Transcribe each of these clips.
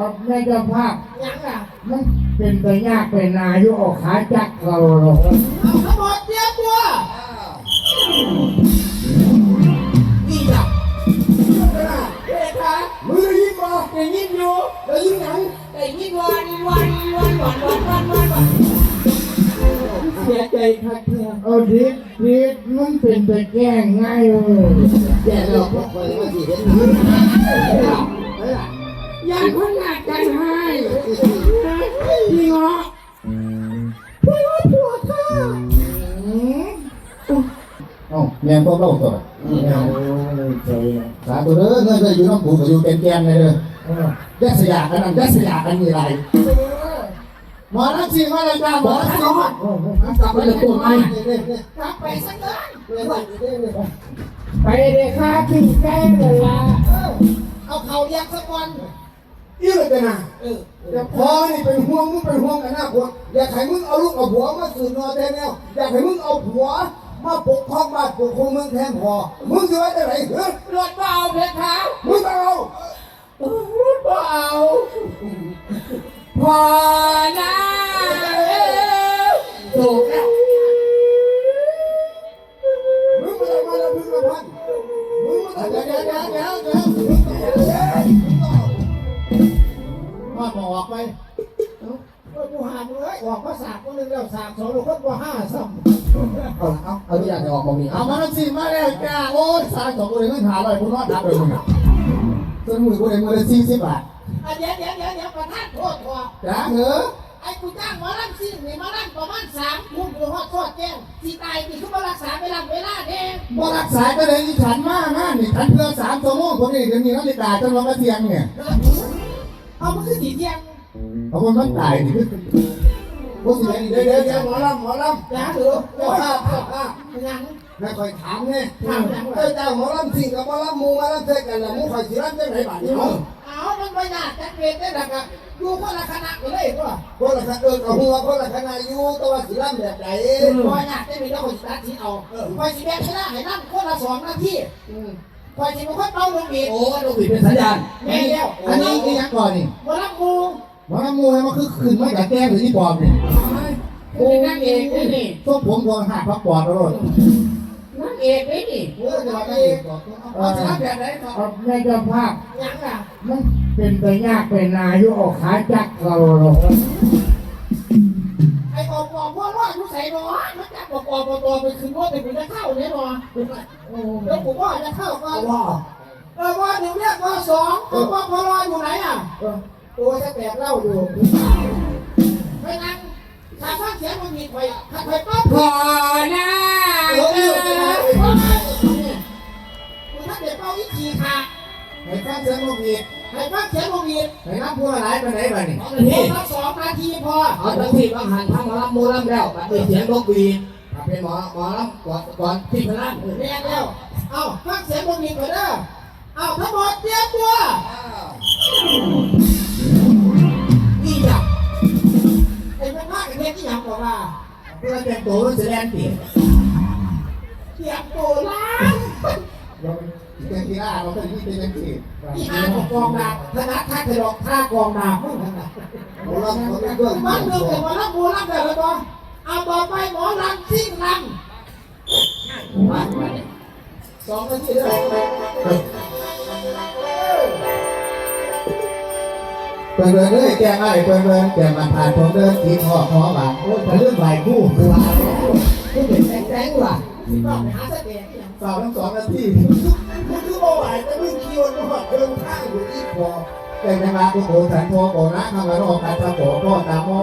เอาแม่เจ้าภาพยังล่ะมันเป็นไปยากเป็นนาอยู่ออกขาจักเราหรอกเอาทั้งหมดเตรียมตัวนี่ล่ะเด็กคะมือยิงมาได้ยินอยู่แล้วยิงหนังได้ยินวันวันวันวันวันวันวันวันเสียใจครับเพื่อนเอาดิดดิดมันเป็นไปแก้ง่ายเลยแย่เราพวกคนมาสิ เห็นอย่าคนหนักใจให้พี่เงาะพี่เงาะปวดค่ะเอ้าแมงพวกเราตัวเอาใจสาธุเด้อเงินเลยอยู่น้ำผูกอยู่แกนๆเลยเด้อแยกสยากันนั่นแยกสยากันมีอะไรหมอนักสิมาเลยจ้าหมอนักสิมากลับไปเลยตัวไม้กลับไปสักเดือนไปเลยค่ะขึ้นแก้เลยละเอาเขาเรียกสักวัน อีเลยกันนะเออแต่พอนี่เป็นห่วงมึงเป็นห่วงกันนะคนอยากให้มึงเอาลูกเอาผัวมาสู่นอแทนแนวอยากให้มึงเอาผัวมาปกครองบ้านปกครองเมืองแทนพอมึงจะไว้ได้ไหนเฮ้ยรถเบาเพชรขาวมึงต้องเอารถเบาพอนะ เอามาแล้วสิมาแล้วจ้าโอ้ยสายสองคนเลยไม่หาเลยคุณว่าดับเลยมึงอะต้นมือกูเลยมือละสี่สิบบาทำอันเดี๋ยวเดี๋ยวเดี๋ยวเดี๋ยวประธานโทษก่อนจ้าเหรอไอ้กูจ้างหมอลำซิ่งนี่มาลั่นประมาณสามทุ่มหรือฮอดทอดแจ้งสิตายนี่คือมารักษาเวลาเวลาเองบ่รักษาก็เลยอีฉันมากนะนี่ฉันเพื่อสามชั่วโมงคนนี้เดี๋ยวนี้นาฬิกาจนวันละเที่ยงเนี่ยเอามันคือสีเทียงเพราะมันตายนี่คือพวกสิเดี๋ยวเดี๋ยวเดี๋ยวหมอลำหมอลำจ้าหรือเจ้าภาพเจ้าภาพยัง แม่คอยถามเนี่ยเจ้าเจ้าหมอลำสิ่งกับหมอลำมูมาลำเทกันแล้วมูคอยสิรับจังไหนบาดนี้เนาะเอามันไม่น่าจะเป็นได้ดักอะอยู่คนละคณะกันเลยก็คนละคณะเออกับหัวคนละคณะอยู่แต่ว่าสิรับแบบไหนพอน่าจะมีแล้วคนตัดสินเอาคอยสิแบ่งเวลาให้นั่งคนละสองนาทีคอยสิมันค่อยเป่าลงอีกโอ้ลูกบิดเป็นสัญญาณแม่แล้วอันนี้คือยังก่อนนี่มารับกูหมอลำมูมันคือขึ้นมาจากแก้มหรือที่ปอมเนี่ยกูเป็นนางเอกนี่นี่พวกผมก็หักพักปอดแล้วนาง เอกนี่นี่เออจะมาได้ก่อนเอาชนะแบบไหนครับเอาแม่เจ้าภาพยังล่ะมันเป็นไปยากเป็นนาอยู่ออกขาจักเราหรอกไอ้ปอบปอบพ่อรอดผู้ใส่รอมันจับปอบปอบปอบไปคืนว่าเป็นจะเข้าเนี่ยรอแล้วผมว่าจะเข้าก็ว่าเออว่าหนึ่งเรียกว่าสองตัวว่าพอรออยู่ไหนอะตัวจะแตกเล่าอยู่ไปนั่ง ถ้าฟังเสียงมันมีไฟถ้าไฟปั๊บพอนะเออเออเออถ้าเด็กเป้าอีกทีค่ะให้ฟังเสียงลูกอีกให้ฟังเสียงมันมีให้นับผู้หลายไปไหนไปนี่สองสองนาทีพอเอาทั้งที่บางหันทั้งหมอลำโมลำแล้วบัดนี้เสียงนกหวีดถ้าเป็นหมอหมอลำก่อนก่อนที่พลังแรงแล้วเอาฟังเสียงมันมีก่อนเด้อเอาทั้งหมดเตรียมตัว พวกภาคเสียังบอกว่าเพื่อแต่งตัวรู้สึกแรงเปลี่ยนเตรียมตัวล้างเราเป็นกีฬาเราเป็นที่เป็นยังไงที่หาของกองดาบคณะท่าถลอกท่ากองดาบมึงนั่นน่ะหมอลำเขาเป็นเรื่องมันเรื่องแต่ว่ารับบูรับแต่ละตัวเอาต่อไปหมอลำซิ่งลำมาสองนาทีเลย ปิดเลยเลยแกงอะไรเปิดเลยแกงมาผ่านผมเดินทีคอคอบาโอ้ยเรื่องใบคู่คือว่าผู้เป็นแรงๆว่ะก็ไปหาสด็จอย่างสาวทั้งสองนาทีมันคือโมไหวแต่ไม่คิวมันแบบเดินข้างอยู่ที่คอแกงมาโกโกสันโทโกนะทำมาโรกัสโกโกตามอ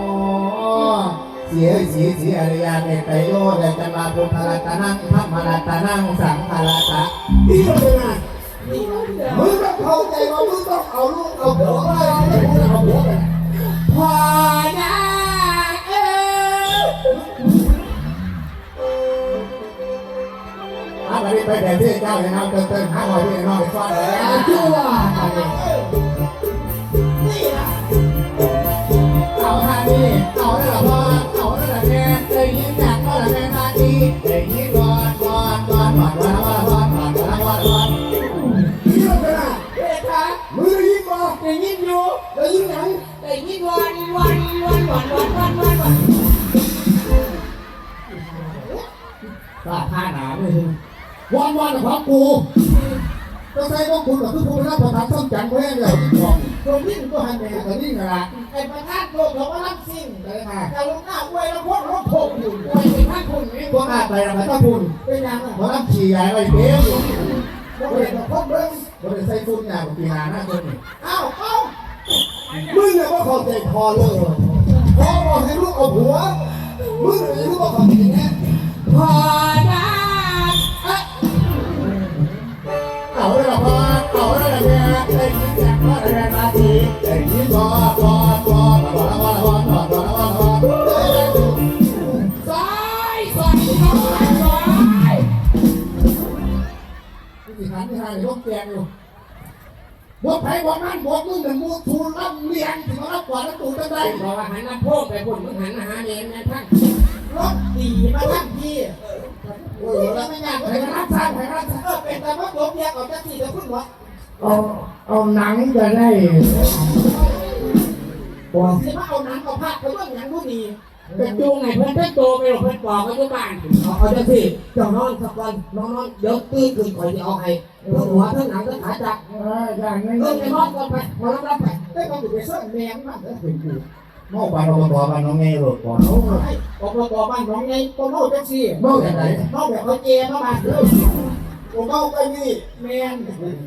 เสียสีสีอริยาเมตโยเดจมาปุพลตานังธรรมลตานังสังฆลตะที่เป็นไงนี้เรา มึงต้องเข้าใจว่ามึงต้องเอาลูกเอาผัวมาแล้วมึงเอาผัวไปพอนะเอออาไปไปแต่ที่เจ้าเลยนะเติมเติมห้าร้อยพี่น้องไปฟาดเลยชั่วนี่ นาเลยวันวันของกูก็ใส่พวกคุณกับทุกคนรับประทานส้มจังแม่เลยที่ของตัวยิ่งตัวหันแหน่แต่นี่ไงล่ะไอ้ประธานโลกเขาก็รับสิ่งเลยค่ะแต่ลงหน้าอวยแล้วพวกรถโผล่อยู่ป่วยเป็นท่านคุณนี่พวกอาไปแล้วก็ต้องคุณเป็นยังไงมารับขี่ใหญ่ไปเบี้ยวบ่เห็นพวกเบิ้งมันเป็นไส้ฟุ้งยาของปีนาหน้าคนนี่อ้าวเอ้ามึงเนี่ยว่าเขาใจพอเลยพอบอกให้ลูกเอาหัวมึงเลยรู้ว่าเขาเป็นอย่างนี้พอได้เอ๊ บวกไผ่บวกนั่นบวกมึงเนี่ยมูทูรับเลียงถึงรับกว่าแล้วตูจะได้บอกว่าหันน้ำโพกไปพุ่นมึงหันหาเองนะท่านรถดีมาทั้งที่โอ้ยแล้วไม่งานไผ่รับทานไผ่รับทานเป็นแต่ว่าตัวเพียกับจักรีจะพุ่นวะ เอาเอาหนังจะได้บอกสิมาเอาหนังเอาผ้าไปเบื้องหนังผู้ดีเป็นจูงไงเพื่อนเพื่อนโตไปหรอกเพื่อนปอกเขาอยู่บ้านเอาเอาจะสิเจ้านอนสักวันนอนนอนเดี๋ยวตื่นขึ้นคอยจะเอาให้เพื่อนหัวเพื่อนหนังเพื่อนขาจักเอออย่างนี้เออไปนอนก่อนไปมารับรับไปได้มาอยู่ไปเสื้อแมงมากเลยมองไปเราบอกมันน้องเมย์หลุดก่อนเอาให้อบตบ้านน้องไงโตโน่จักรีมองอย่างไรเมาแบบเขาเจมาบ้านเลย ผมเมาไปนี่แมน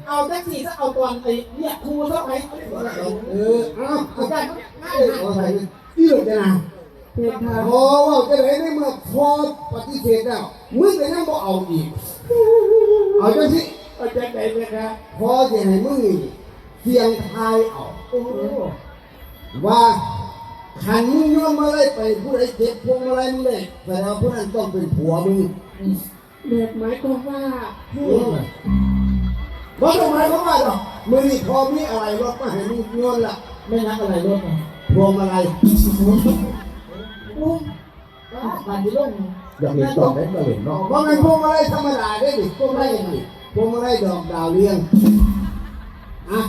เอาจักรีถ้าเอาตอนไอ้เรียกครูเท่าไหร่เออเอ้าเอาได้ง่ายเออนะเอาไปที่หลุดจะนะเป็นทางพอว่าจะไหนในเมื่อพอปฏิเสธแล้วมึงก็ยังบ่เอาอีกเอาจังสิก็จะได้ไหมครับพอจะให้มึงนี่เสียงทายเอาโอ้โหว่าขันมึงโยนมาเลยไปผู้ใดเจ็บพวงมาลัยมึงเลยแต่เราผู้นั้นต้องเป็นผัวมึง เด็กหมายความว่าเพราะทำไมเขาว่าหรอกมือนี่พอมีอะไรรถมาให้มึงโยนละไม่นักอะไรรถอะพวงมาลัยอุ้มบ้านที่ลงอยากเห็นต่อได้ก็เห็นเนาะเพราะมันพวงมาลัยธรรมดาได้ดิพวงมาลัยนี่พวงมาลัยดอกดาวเรืองอะ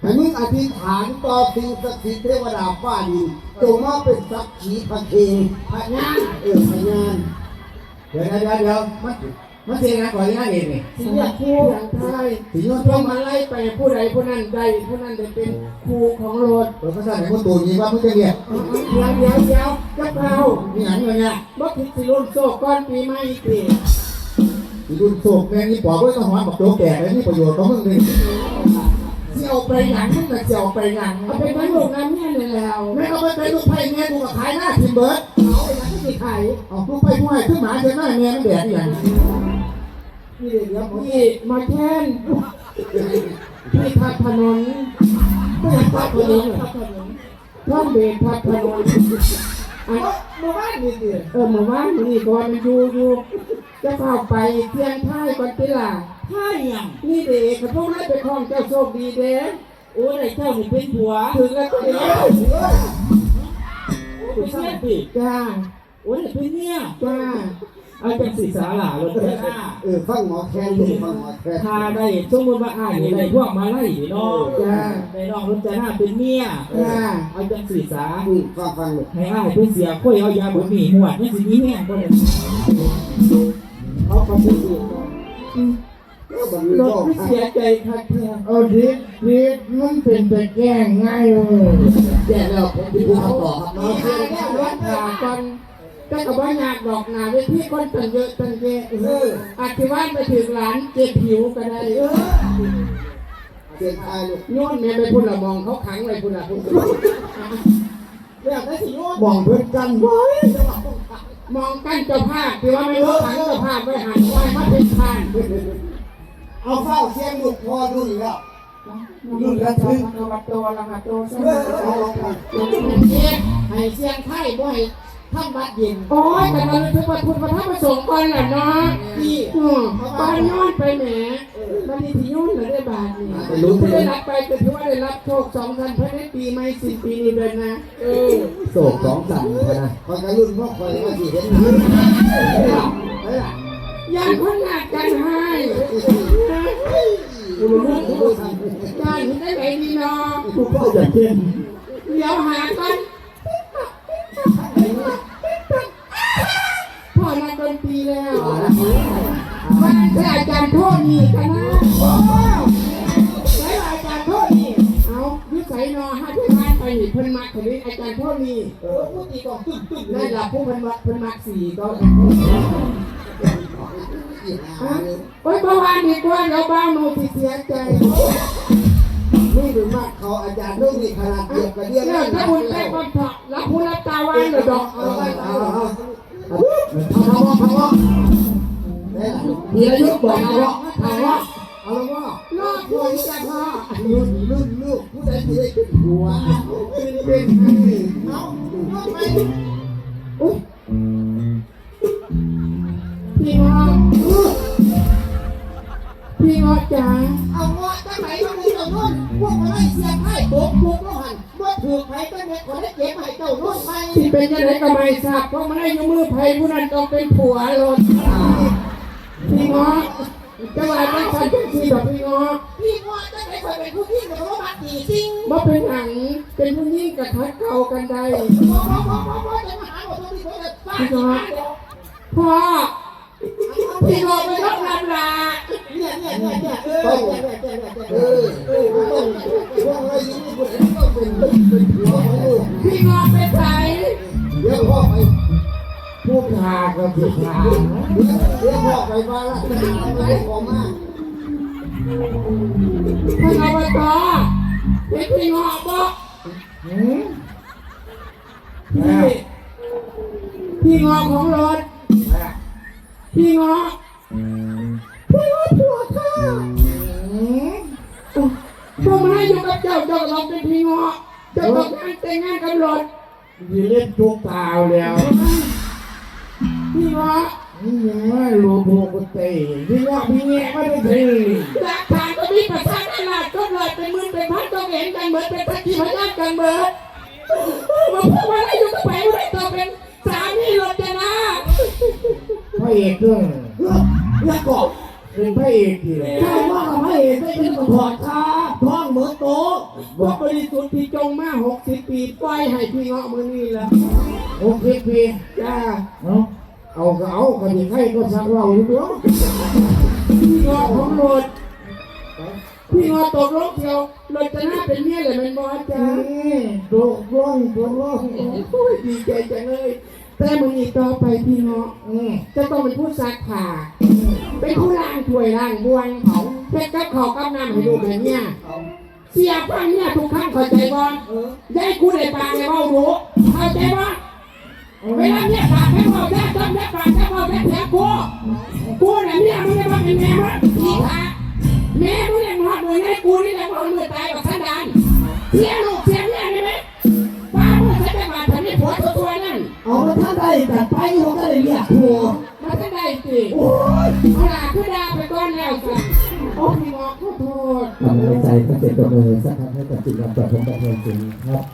ให้มึงอธิษฐานต่อสิ่งศักดิ์สิทธิ์เทวดาฟ้าดินจงมาเป็นสักขีพระเคงพญาเออพยาน เดี๋ยวเดี๋ยวเดี๋ยวมันมันเสียนะก่อนนะเองนี่สิเรียกครูอย่างไทยถึงยอดต้ต้อองงมามาไล่ไปผู้ใดผู้นั้นใดผู้นั้นจะเป็นครูของรถเปิดภาษาไหนคนตูนี้ว่ามึงจะเรียกเดี๋ยวเดี๋ยวเดี๋ยวจะเผานี่หยังเลยเนี่ยบ่คิดสิรุ่นโซก้อนปีใหม่ปีที่รุ่นโศกแม่นี่ปอบไว้ต้องหอนบอกโจแก่เลยนี่ประโยชน์ของมึงเลยสิเอาไปหนังมึงน่ะสิเอาไปหนังเอาไปไว้โรงงานเนี่ยเลยแล้วแม่เอาไปเป็นลูกไผ่แม่กูก็ขายหน้าทิมเบิร์ดเอา ไปไหนก็มีไข่เอาลูกไผ่ผู้ให้ขึ้นหมาจอหน้าแม่มันแดดอย่างนี่เดี๋ยวผมพี่มาแค้นพี่พัดถนนพี่พัดถนนท่อนเบรกพัดถนนอันหมู่บ้านนี่เดียวเออเมื่อวานนี่ก่อนมันอยู่อยู่จะเข้าไปเที่ยงท้ายก่อนติล่ะไข่ยังนี่เด็กเขาพวกนั้นไปคล้องเจ้าโชคดีเด้โอ้ยเจ้าหนี่เป็นผัวถึงแล้วก็เดี๋ยวเป็นเสียปีจ้า โอ้ยเป็นเนี่ยจ้าเอาเป็นสีสาหล่าเลยเออฟังหมอแคนดูฟังหมอแคนทาได้สมมติว่าอ้ายนี่ได้พวกมาไล่เนาะจ้าได้น้องรุ่นจะหน้าเป็นเมียจ้าเอาจังสีสาอืมฟังฟังเลยให้อ้ายเป็นเสียค่อยเอายาบดหมี่หวดนี่สิมีแห้งบ่ได้เขาก็พูดอีกว่าก็บันนี้รก็ถไม่เสียใจค่ะเธอเอาดิดิมันเป็นไปแก้ง่ายเลยแก่แล้วผมที่ผู้คำตอบครับเอาแค่แค่รถขาก่อ นแต่กับว่างานดอกหนาเวทีคนตั้งเยอะตั้งแยะเอออาจจะว่าไปถึงหลานเจ็บผิวก็ได้เออเสียนทายเลยโย้อนแม่ไปพุ่นละมองเขาขังไว้พุ่นละพุ่นเรื่องได้สิโยนมองเพื่อนกันไว้มองกันเจ้าภาพที่ว่าไม่รู้ขังเจ้าภาพไว้หันไว้มาเป็นทานเอาเฝ้าเสียงลูกพอรุ่นแล้วรุ่นละถึงตัวตัวละค่ะตัวสเอมัอยเอาลงให้เสียงไทยบ่ให้ ทำบัดเย็นโอ้ยแต่ตอนนี้ทุกวันพุธวันพระประสงค์ก่อนแหละเนาะพี่อืมตอนย้อนไปแหมวันนี้ที่ย้อนเราได้บาทนี่ไปลุ้นไปได้ลุ้นรับไปก็ถือว่าได้รับโชคสองพันภายในปีไม่สิ้นปีนี้เลยนะเออโศกสองสั่นนะคอยกันรุ่นพ่อคอยมาที่เห็นหนังเฮ้ยอย่างคนหนักกันให้เกูรู้กูรู้ทำการที่ได้ไหนดีเนาะกูก็อยากเต้นเดี๋ยวหากัน แล้วมันคืออาจารย์โทษนี่กันนะโอ้ไหนอาจารย์โทษนี่เอาวิสัยนอห้าที่บ้านไปนี่เพิ่นมักคนนี้อาจารย์โทษนี่เออผู้ตีกองตึ้งตึ้งนั่นแหละผู้เพิ่นมักเพิ่นมักสี่ก็โอ้ยเมื่อวานดีกว่าเดี๋ยวบ้านโนสิเสียใจนี่หรือมากเขาอาจารย์เรื่งนี้ขนาดเดียวกับเดียวเนี่ยถ้าคุณแป้งก็ถอดรับผู้รับตาไว้เลยดอกเอาเอา เอาเอาเอาเอาเอาเอาได้ละมีอายุบอกเอาว่าเอาว่าเอาละว่าลอกหัวจะพ่อรุ่นรุ่นลูกผู้ใดที่ได้ขึ้นหัวเป็นเป็นให้เอาลงไปอุ๊ยพี่งอพี่งอจ๋าเอาเงาะตั้งไหนตั้งนี้อานู่นพวกมาไล่เสียบให้โบกบุกแล้วหัน เมื่อถือไผ่ตั้งเม็ดคนได้เก็บให้เจ้านู่นไปที่เป็นยังไงก็ไม่ทราบเพราะมันได้ยมือไผ่ผู้นั้นต้องเป็นผัวรถพี่งอจังหวะนั้นฉันเป็นสีดอกพี่งอพี่เงาะตั้งไหนคอยเป็นผู้ที่เขามาตีจริงบ่เป็นหนังเป็นผู้ยิ่งกับทัดเก่ากันได้พอพอพอพอพอจะมาหาหมดตรงนี้เขาจะฟาดมาเดี๋ยวพ่อ พี่งอไปรับงานลาเนี่ยเนี่ยเนี่ยเนี่ยเออเนี่ยเนี่ยเนี่ยเนี่ยเออเออต้องพวกอะไรยิ่งคนต้องเป็นเป็นหัวของลูกพี่งอไปใส่เดี๋ยวพ่อไปผู้พาก็ผู้พาเดี๋ยวเดี๋ยวพ่อไปบ้านละไม่ได้ของมากท่านอบตเป็นพี่งอบ่พี่พี่งอของรถ พี่งอพี่งอผัวข้าพวกมันให้อยู่กับเจ้าเจ้าเราเป็นพี่งอเจ้าต้องงานแต่งงานกับรถมีเล่นจุกตาวแล้ว พี่งอนี่ยังไม่รู้พวกกูเตะพี่ว่าพี่แง่ไม่ได้ทีหลักฐานก็มีประชาชนก็เลยเป็นหมื่นเป็นพันต้องเห็นกันเหมือนเป็นทักทีพยานกันเบิดมาพูดว่าให้อยู่กับไปไม่ต้องเป็นสามีรถจะนะพ ระเอกด้วยแล้วก็เป็นพระเอกทีเลยถ้าว่าไม่เห็นไม่เป็นถอดคาท้องเหมือนโตว่าบริสุทธิ์ที่จงมาหกสิบปีปล่อยให้พี่เงาะมือนี่แหละโอเคพี่จ้าเนาะเอาก็เอาคนที่ให้ก็สักเราอยู่ตัวพี่เงาะของรถพี่เงาะตกรถเดียวรถจะน่าเป็นเมียเลยมันบอสจ้าโดกร้องโดกร้องโอ้ยดีใจจังเลย แต่มึงอีกต่อไปพี่เงาะอืมจะต้องเป็นผู้ซักผ้าเป็นผู้ล้างถ้วยล้างบวนเขาเพ็ดกับเขาวกับน้ำให้ดูแบบเนี้ยเสียฟังเนี่ยทุกครั้งเข้าใจบ่ยายกูได้ปากในเบ้ารู้เข้าใจบ่เวลาเนี่ยปากให้เบ้าแท้ต้นแท้ปากแท้เบ้าแท้แท้กูกูเนี่ยเนี่ยมึงจะมาเป็นแม่มึงพี่ขาแม่มึงเนี่ยมาหน่วยให้กูนี่แหละมึงมือตายกับสันดานเสียลูกเสีย ไปท่านได้แต่ไปเขาก็เลยเรียกหัวมาจะได้สิโอ้ยเอาล่ะคือดาไปก่อนแล้วจ้ะโอ้พี่งอกขอโทษทำให้ใจก็เจ็บกับมือสักครั้งให้กับจิตนำประทงประเทินสินครับ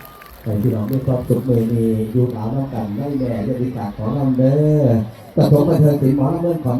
แต่พี่น้องไม่ครอบจุดมือมีอยู่ขาวน้องกันไม่แม่ได้ดีกาขอรำเด้อประทงประเทินสินหมอน้ำเมื่อของ